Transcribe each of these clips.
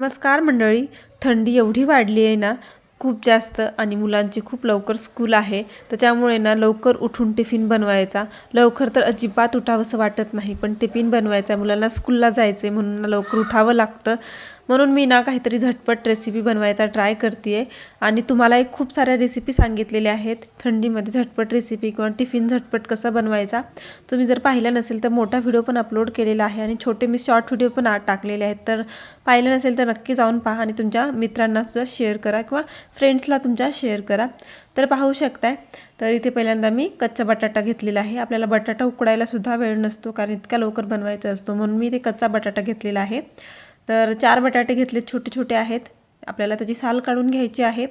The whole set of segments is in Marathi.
नमस्कार मंडळी. थंडी एवढी वाढली आहे ना खूप जास्त आणि मुलांची खूप लवकर स्कूल आहे. त्याच्यामुळे ना लवकर उठून टिफिन बनवायचा. लवकर तर अजिबात उठावंसं वाटत नाही पण टिफिन बनवायचा आहे मुलांना स्कूलला जायचं आहे म्हणून ना लवकर उठावं लागतं. म्हणून मी ना काहीतरी झटपट रेसिपी बनवायचा ट्राय करते आहे आणि तुम्हाला एक खूप साऱ्या रेसिपी सांगितलेल्या आहेत. थंडीमध्ये झटपट रेसिपी किंवा टिफिन झटपट कसा बनवायचा? तुम्ही जर पाहिला नसेल तर मोठा व्हिडिओ पण अपलोड केलेला आहे आणि छोटे मी शॉर्ट व्हिडिओ पण टाकलेले आहेत. तर पाहिलं नसेल तर नक्की जाऊन पहा आणि तुमच्या मित्रांना सुद्धा शेअर करा किंवा फ्रेंड्सला तुमच्या शेअर करा. तर पाहू शकताय. तर इथे पहिल्यांदा मी कच्चा बटाटा घेतलेला आहे. आपल्याला बटाटा उकडायला सुद्धा वेळ नसतो कारण इतका लवकर बनवायचा असतो म्हणून मी ते कच्चा बटाटा घेतलेला आहे. तर चार बटाटे घेतले छोटे छोटे आहेत. आपल्याला त्याची साल काढून घ्यायची आहे.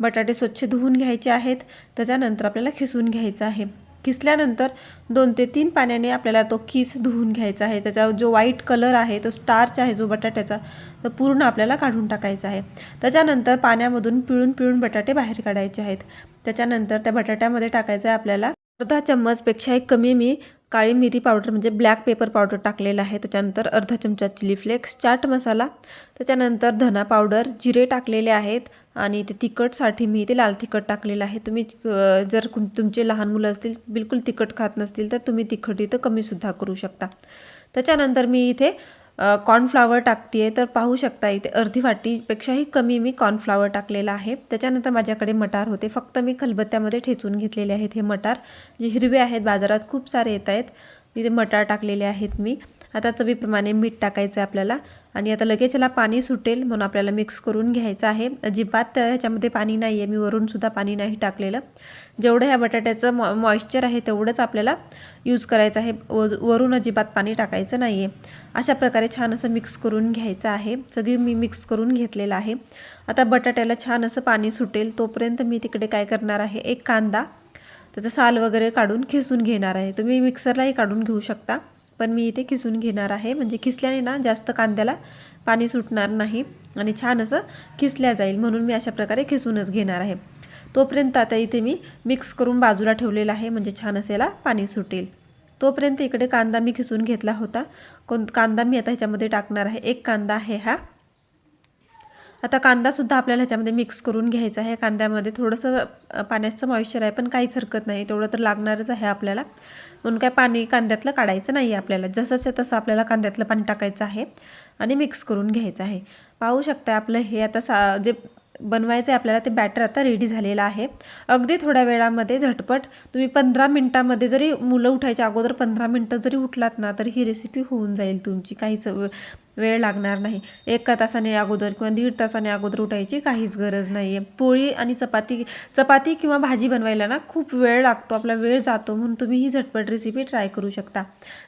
बटाटे स्वच्छ धुवून घ्यायचे आहेत. त्याच्यानंतर आपल्याला खिसून घ्यायचं आहे. किसल्यानंतर दोन ते तीन पाण्याने आपल्याला तो किस धुवून घ्यायचा आहे. त्याचा जो व्हाईट कलर आहे तो स्टार्च आहे जो बटाट्याचा तो पूर्ण आपल्याला काढून टाकायचा आहे. त्याच्यानंतर पाण्यामधून पिळून पिळून बटाटे बाहेर काढायचे आहेत. त्याच्यानंतर त्या बटाट्यामध्ये टाकायचं आहे आपल्याला. अर्धा चम्मचपेक्षाही कमी मी काळी मिरी पावडर म्हणजे ब्लॅक पेपर पावडर टाकलेलं आहे. त्याच्यानंतर अर्धा चमचा चिली फ्लेक्स चाट मसाला त्याच्यानंतर धना पावडर जिरे टाकलेले आहेत आणि ते तिखटसाठी मी ते लाल तिखट टाकलेलं आहे. तुम्ही जर तुमचे लहान मुलं असतील बिलकुल तिखट खात नसतील तर तुम्ही तिखट इथं कमीसुद्धा करू शकता. त्याच्यानंतर मी इथे कॉर्नफ्लावर टाकते आहे तर पाहू शकता इथे अर्धी वाटीपेक्षाही कमी मी कॉर्नफ्लावर टाकलेला आहे. त्याच्यानंतर माझ्याकडे मटार होते. फक्त मी खलबत्त्यामध्ये ठेचून घेतलेले आहेत हे मटार. जे हिरवे आहेत बाजारात खूप सारे येत आहेत इथे मटार टाकलेले आहेत मी. आता चवीप्रमाणे मीठ टाकायचं आहे आपल्याला. आणि आता लगेच याला पाणी सुटेल म्हणून आपल्याला मिक्स करून घ्यायचं आहे. अजिबात ह्याच्यामध्ये पाणी नाही आहे मी वरूनसुद्धा पाणी नाही टाकलेलं. जेवढं ह्या बटाट्याचं मॉ मॉइश्चर आहे तेवढंच आपल्याला यूज करायचं आहे. व वरून अजिबात पाणी टाकायचं नाही आहे अशा प्रकारे छान असं मिक्स करून घ्यायचं आहे. सगळी मी मिक्स करून घेतलेलं आहे. आता बटाट्याला छान असं पाणी सुटेल तोपर्यंत मी तिकडे काय करणार आहे? एक कांदा त्याचं साल वगैरे काढून खिसून घेणार आहे. तुम्ही मिक्सरलाही काढून घेऊ शकता. पण मी इथे खिसून घेणार आहे. म्हणजे खिसल्याने ना जास्त कांद्याला पाणी सुटणार नाही आणि छान असं खिसल्या जाईल म्हणून मी अशा प्रकारे खिसूनच घेणार आहे. तोपर्यंत आता इथे मी मिक्स करून बाजूला ठेवलेला आहे. म्हणजे छान असं याला पाणी सुटेल. तोपर्यंत इकडे कांदा मी खिसून घेतला होता. कोण कांदा मी आता ह्याच्यामध्ये टाकणार आहे. एक कांदा आहे हा. आता कांदासुद्धा आपल्याला ह्याच्यामध्ये मिक्स करून घ्यायचा आहे. कांद्यामध्ये थोडंसं पाण्याचं मॉइश्चर आहे पण काहीच हरकत नाही. तेवढं तर लागणारच आहे आपल्याला. म्हणून काय पाणी कांद्यातलं काढायचं नाही आहे आपल्याला. जसंच तसं आपल्याला कांद्यातलं पाणी टाकायचं आहे आणि मिक्स करून घ्यायचं आहे. पाहू शकता आपलं हे आता सा जे बनवायचं आहे आपल्याला ते बॅटर आता रेडी झालेलं आहे. अगदी थोड्या वेळामध्ये झटपट तुम्ही पंधरा मिनटामध्ये जरी मुलं उठायच्या अगोदर पंधरा मिनटं जरी उठलात ना तर ही रेसिपी होऊन जाईल तुमची. काहीच वे- वेळ लागणार नाही. एका तासाने अगोदर किंवा दीड तासाने अगोदर उठायची काहीच गरज नाही आहे पोळी आणि चपाती चपाती किंवा भाजी बनवायला ना खूप वेळ लागतो आपला वेळ जातो म्हणून तुम्ही ही झटपट रेसिपी ट्राय करू शकता.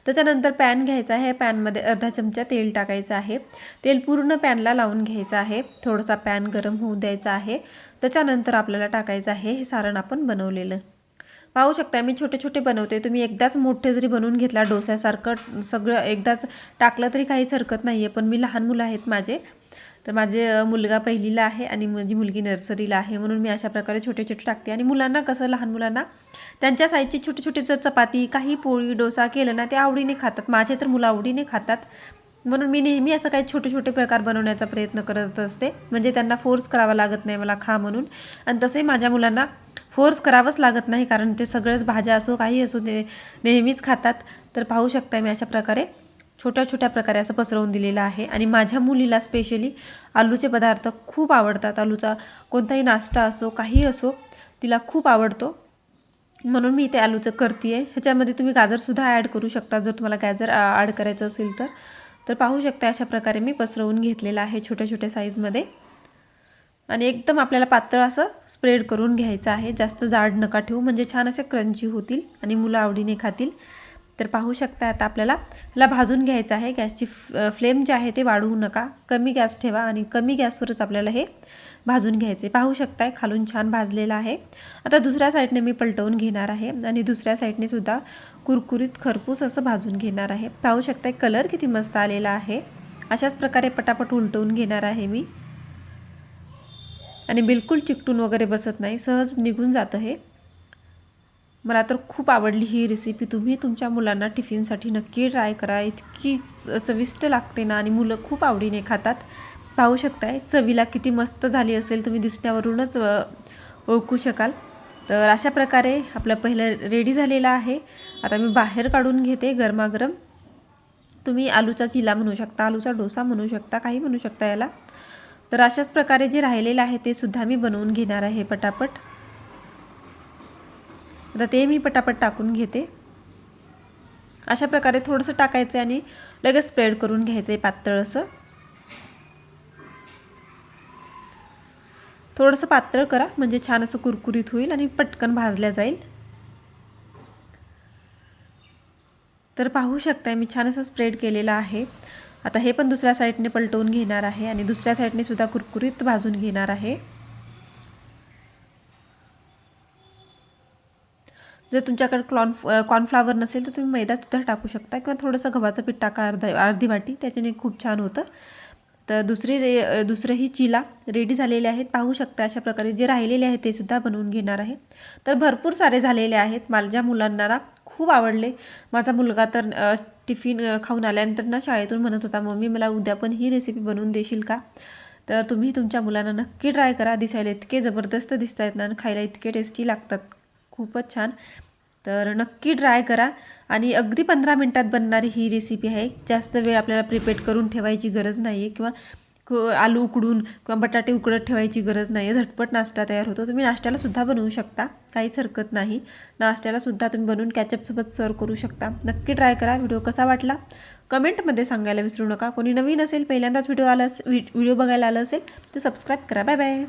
त्याच्यानंतर पॅन घ्यायचा आहे. पॅनमध्ये अर्धा चमचा तेल टाकायचं आहे. तेल पूर्ण पॅनला लावून घ्यायचं आहे. थोडासा पॅन गरम होऊ द्यायचा आहे. त्याच्यानंतर आपल्याला टाकायचं आहे हे सारण आपण बनवलेलं. पाहू शकता मी छोटे छोटे बनवते. तुम्ही एकदाच मोठे जरी बनवून घेतला डोस्यासारखं सगळं एकदाच टाकलं तरी काहीच हरकत नाही आहे पण मी लहान मुलं आहेत माझे. तर माझे मुलगा पहिलीला आहे आणि माझी मुलगी नर्सरीला आहे म्हणून मी अशा प्रकारे छोटे छोटे टाकते. आणि मुलांना कसं लहान मुलांना त्यांच्या साईजची छोटे छोटे जर चपाती काही पोळी डोसा केलं ना ते आवडीने खातात. माझे तर मुलं आवडीने खातात. म्हणून मी नेहमी असं काही छोटे छोटे प्रकार बनवण्याचा प्रयत्न करत असते. म्हणजे त्यांना फोर्स करावा लागत नाही मला खा म्हणून. आणि तसे माझ्या मुलांना फोर्स करावंच लागत नाही कारण ते सगळंच भाज्या असो काही असो ते नेहमीच खातात. तर पाहू शकता मी अशा प्रकारे छोट्या छोट्या प्रकारे असं पसरवून दिलेलं आहे. आणि माझ्या मुलीला स्पेशली आलूचे पदार्थ खूप आवडतात. आलूचा कोणताही नाश्ता असो काही असो तिला खूप आवडतो. म्हणून मी इथे आलूचं करते आहे ह्याच्यामध्ये तुम्ही गाजरसुद्धा ॲड करू शकता जर तुम्हाला गाजर ॲड करायचं असेल तर. तर पाहू शकता अशा प्रकारे मी पसरवून घेतलेलं आहे छोट्या छोट्या साईजमध्ये आणि एकदम आपल्याला पातळ असं स्प्रेड करून घ्यायचं आहे. जास्त जाड नका ठेवू. म्हणजे छान असे क्रंची होतील आणि मुलं आवडीने खातील. तर पाहू शकता आता आपल्याला. ह्याला भाजून घ्यायचं आहे. गॅसची फ्लेम जे आहे ते वाढवू नका. कमी गॅस ठेवा आणि कमी गॅसवरच आपल्याला हे भाजून घ्यायचे. पाहू शकताय खालून छान भाजलेलं आहे. आता दुसऱ्या साईडने मी पलटवून घेणार आहे आणि दुसऱ्या साईडने सुद्धा कुरकुरीत खरपूस असं भाजून घेणार आहे. पाहू शकताय कलर किती मस्त आलेला आहे. अशाच प्रकारे पटापट उलटवून घेणार आहे मी. आणि बिलकुल चिकटून वगैरे बसत नाही. सहज निघून जातं हे. मला तर खूप आवडली ही रेसिपी तुम्ही तुमच्या मुलांना टिफिनसाठी नक्की ट्राय करा. इतकी च- चविष्ट लागते ना आणि मुलं खूप आवडीने खातात. पाहू शकताय चवीला किती मस्त झाली असेल तुम्ही दिसण्यावरूनच ओळखू शकाल. तर अशा प्रकारे आपलं पहिलं रेडी झालेलं आहे. आता मी बाहेर काढून घेते गरमागरम. तुम्ही आलूचा चिला म्हणू शकता आलूचा डोसा म्हणू शकता काही म्हणू शकता याला. तर अशाच प्रकारे जे राहिलेलं आहे ते सुद्धा मी बनवून घेणार आहे पटापट. आता ते मी पटापट टाकून घेते. अशा प्रकारे थोडंसं टाकायचं आहे आणि लगेच स्प्रेड करून घ्यायचं आहे पातळ असं. थोडंसं पातळ करा म्हणजे छान असं कुरकुरीत होईल आणि पटकन भाजल्या जाईल. तर पाहू शकताय मी छान असं स्प्रेड केलेलं आहे. आता हे पण दुसऱ्या साईडने पलटवून घेणार आहे आणि दुसऱ्या साईडने सुद्धा कुरकुरीत भाजून घेणार आहे. जर तुमच्याकडे क्लॉन कॉर्नफ्लावर नसेल तर तुम्ही मैदासुद्धा टाकू शकता किंवा थोडंसं गव्हाचं पीठ टाका अर्धा अर्धी वाटी त्याच्याने खूप छान होतं. तर दुसरी रे दुसरंही चिला रेडी झालेले आहेत. पाहू शकता अशा प्रकारे जे राहिलेले आहेत ते सुद्धा बनवून घेणार आहे. तर भरपूर सारे झालेले आहेत. माझ्या मुलांना खूप आवडले. माझा मुलगा तर टिफिन खाऊन आल्यानंतर ना शाळेतून म्हणत होता मम्मी मला उद्या पण ही रेसिपी बनवून देशील का? तर तुम्ही तुमच्या मुलांना नक्की ट्राय करा. दिसायला इतके जबरदस्त दिसत आहेत ना आणि खायला इतके टेस्टी लागतात. खूपच छान. तर नक्की ट्राय करा. आणि अगदी पंधरा मिनटात बनणारी ही रेसिपी आहे. जास्त वेळ आपल्याला प्रिपेट करून ठेवायची गरज नाही आहे किंवा क- आलू उकडून किंवा बटाटे उकडत ठेवायची गरज नाही आहे झटपट नाश्ता तयार होतो. तुम्ही नाश्त्यालासुद्धा बनवू शकता. काहीच हरकत नाही. नाश्त्यालासुद्धा तुम्ही बनवून कॅचअपसोबत सर्व करू शकता. नक्की ट्राय करा. व्हिडिओ कसा वाटला? कमेंटमध्ये सांगायला विसरू नका. कोणी नवीन असेल पहिल्यांदाच व्हिडिओ आला अस- व्हिडिओ बघायला आलं असेल तर सबस्क्राईब करा. Bye bye